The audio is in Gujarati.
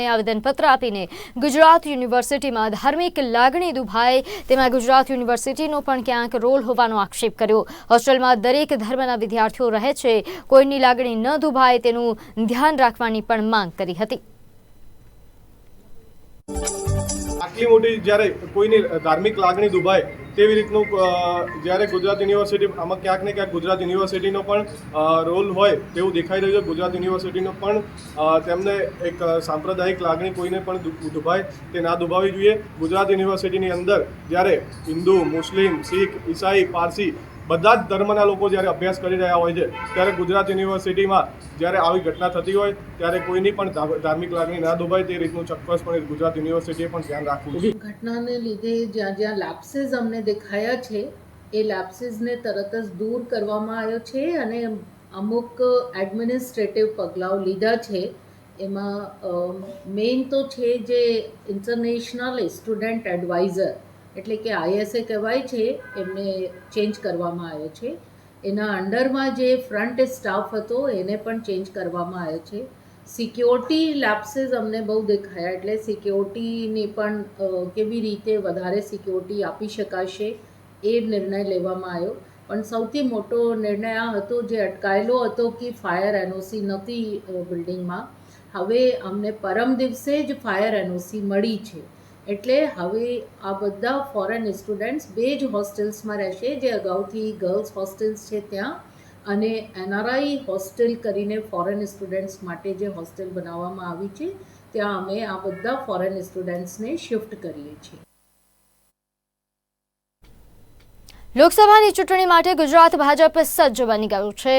આવેદનપત્ર આપીને ગુજરાત યુનિવર્સિટીમાં ધાર્મિક લાગણી દુભાય તેમાં ગુજરાત યુનિવર્સિટીનો પણ ક્યાંક રોલ હોવાનો આક્ષેપ કર્યો. હોસ્ટેલમાં દરેક ધર્મના વિદ્યાર્થીઓ રહે છે. કોઈની લાગણી ન દુભાય તેનું ધ્યાન રાખવાની પણ માંગ કરી હતી. આટલી મોટી જ્યારે કોઈની ધાર્મિક લાગણી દુભાય તેવી રીતનું જ્યારે ગુજરાત યુનિવર્સિટી, આમાં ક્યાંક ને ક્યાંક ગુજરાત યુનિવર્સિટીનો પણ રોલ હોય તેવું દેખાઈ રહ્યું છે. ગુજરાત યુનિવર્સિટીનો પણ તેમને એક સાંપ્રદાયિક લાગણી કોઈને પણ દુભાય તે ના દુભાવવી જોઈએ. ગુજરાત યુનિવર્સિટીની અંદર જ્યારે હિન્દુ, મુસ્લિમ, શીખ, ઈસાઈ, પારસી બધા જ ધર્મના લોકો જ્યારે અભ્યાસ કરી રહ્યા હોય છે, ત્યારે ગુજરાત યુનિવર્સિટીમાં જ્યારે આવી ઘટના થતી હોય, ત્યારે કોઈની પણ ધાર્મિક લાગણી ના દુભાય તે રીતનું ચોક્કસપણે ગુજરાત યુનિવર્સિટીએ પણ ધ્યાન રાખવું ઘટનાને લીધે જ્યાં જ્યાં લેપ્સીસ અમને દેખાયા છે. એ લેપ્સીસને તરત જ દૂર કરવામાં આવ્યો છે અને અમુક એડમિનિસ્ટ્રેટિવ પગલાઓ લીધા છે. એમાં મેઇન તો છે જે ઇન્ટરનેશનલ સ્ટુડન્ટ એડવાઇઝર એટલે કે આઈએસએ કહેવાય છે, એમને ચેન્જ કરવામાં આવ્યો છે. એના અંડરમાં જે ફ્રન્ટ સ્ટાફ હતો, એને પણ ચેન્જ કરવામાં આવ્યો છે. સિક્યોરિટી લેપ્સીસ અમને બહુ દેખાયા, એટલે સિક્યોરિટીની પણ કેવી રીતે વધારે સિક્યોરિટી આપી શકાશે એ નિર્ણય લેવામાં આવ્યો. પણ સૌથી મોટો નિર્ણય આ હતો, જે અટકાયેલો હતો કે ફાયર એનઓસી નહોતી બિલ્ડિંગમાં હવે અમને પરમ દિવસે જ ફાયર એનઓસી મળી છે. એટલે હવે આ બધા ફોરેન સ્ટુડન્ટ્સ બે જ હોસ્ટેલ્સમાં રહેશે, જે અગાઉથી ગર્લ્સ હોસ્ટેલ્સ છે ત્યાં. અને એનઆરઆઈ હોસ્ટેલ કરીને ફોરેન સ્ટુડન્ટ્સ માટે જે હોસ્ટેલ બનાવવામાં આવી છે, ત્યાં અમે આ બધા ફોરેન સ્ટુડન્ટ્સને શિફ્ટ કરીએ છીએ. લોકસભાની ચૂંટણી માટે ગુજરાત ભાજપ સજ્જ બની ગયું છે.